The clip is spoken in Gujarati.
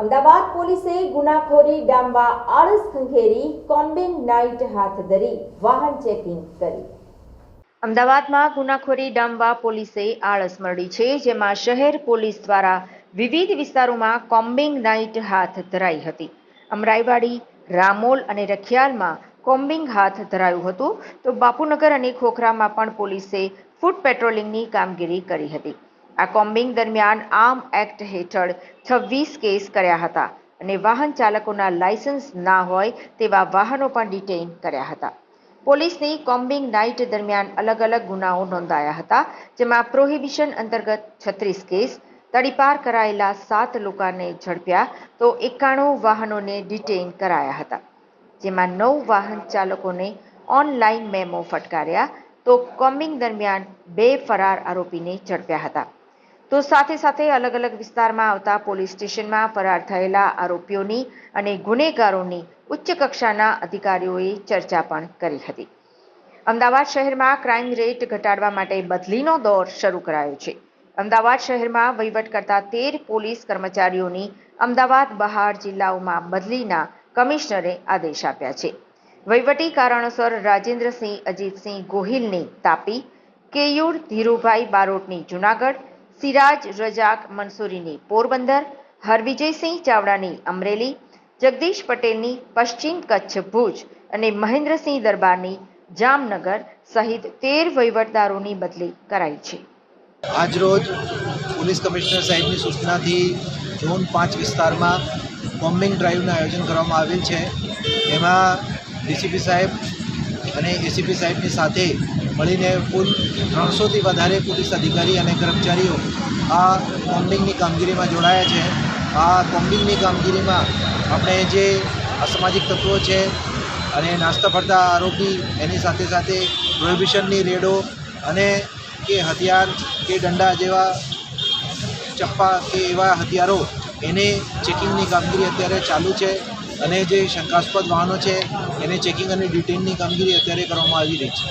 અમદાવાદ પોલીસે ગુનાખોરી ડામવા આળસ ખંખેરી કોમ્બિંગ નાઇટ હાથ ધરી વાહન ચેકિંગ કરી. અમદાવાદમાં ગુનાખોરી ડામવા પોલીસે આળસ મળી છે, જેમાં શહેર પોલીસ દ્વારા વિવિધ વિસ્તારોમાં કોમ્બિંગ નાઇટ હાથ ધરાઈ હતી. અમરાઈવાડી, રામોલ અને રખિયાલમાં કોમ્બિંગ હાથ ધરાયું હતું. તો બાપુનગર અને ખોખરામાં પણ પોલીસે ફૂટ પેટ્રોલિંગની કામગીરી કરી હતી. આ કોમ્બિંગ દરમિયાન આર્મ એક્ટ હેઠળ છવ્વીસ કેસ કર્યા હતા અને વાહન ચાલકોના લાયસન્સ ના હોય તેવા વાહનો પણ ડિટેઇન કર્યા હતા. પોલીસની કોમ્બિંગ નાઇટ દરમિયાન અલગ અલગ ગુનાઓ નોંધાયા હતા, જેમાં પ્રોહિબિશન અંતર્ગત છત્રીસ કેસ, તડીપાર કરાયેલા સાત લોકોને ઝડપ્યા તો એકાણું વાહનોને ડિટેઇન કરાયા હતા. જેમાં નવ વાહન ચાલકોને ઓનલાઈન મેમો ફટકાર્યા તો કોમ્બિંગ દરમિયાન બે ફરાર આરોપીને ઝડપ્યા હતા. તો સાથે સાથે અલગ અલગ વિસ્તારમાં આવતા પોલીસ સ્ટેશનમાં ફરાર થયેલા આરોપીઓની અને ગુનેગારોની ઉચ્ચ કક્ષાના અધિકારીઓએ ચર્ચા પણ કરી હતી. અમદાવાદ શહેરમાં ક્રાઇમ રેટ ઘટાડવા માટે બદલીનો દોર શરૂ કરાયો છે. અમદાવાદ શહેરમાં વહીવટ કરતા તેર પોલીસ કર્મચારીઓની અમદાવાદ બહાર જિલ્લાઓમાં બદલીના કમિશનરે આદેશ આપ્યા છે. વહીવટી કારણોસર રાજેન્દ્રસિંહ, અજીતસિંહ ગોહિલની તાપી, કેયુર ધીરુભાઈ બારોટની જુનાગઢ સિરાજ, રજાક, મંસૂરીની પોરબંદર, હરવિજયસિંહ ચાવડાની અમરેલી, જગદીશ પટેલની પશ્ચિમ કચ્છ ભુજ અને મહેન્દ્રસિંહ દરબારની જામનગર સહિત તેર વહીવટદારોની બદલી કરાઈ છે. આજરોજ પોલીસ કમિશનર સાહેબની સૂચનાથી ઝોન પાંચ વિસ્તારમાં બોમ્બિંગ ડ્રાઈવનું આયોજન કરવામાં આવેલ છે. એમાં ડીસીપી સાહેબ અને એસીપી સાહેબની સાથે મળીને કુલ ત્રણસોથી વધારે પોલીસ અધિકારી અને કર્મચારીઓ આ કોમ્બિંગની કામગીરીમાં જોડાયા છે. આ કોમ્બિંગની કામગીરીમાં આપણે જે અસામાજિક તત્વો છે અને નાસ્તા ફરતા આરોપી એની સાથે સાથે પ્રોહિબિશનની રેડો અને કે હથિયાર કે દંડા જેવા ચપ્પા કે એવા હથિયારો એને ચેકિંગની કામગીરી અત્યારે ચાલુ છે અને જે શંકાસ્પદ વાહનો છે એને ચેકિંગ અને ડિટેનની કામગીરી અત્યારે કરવામાં આવી રહી છે.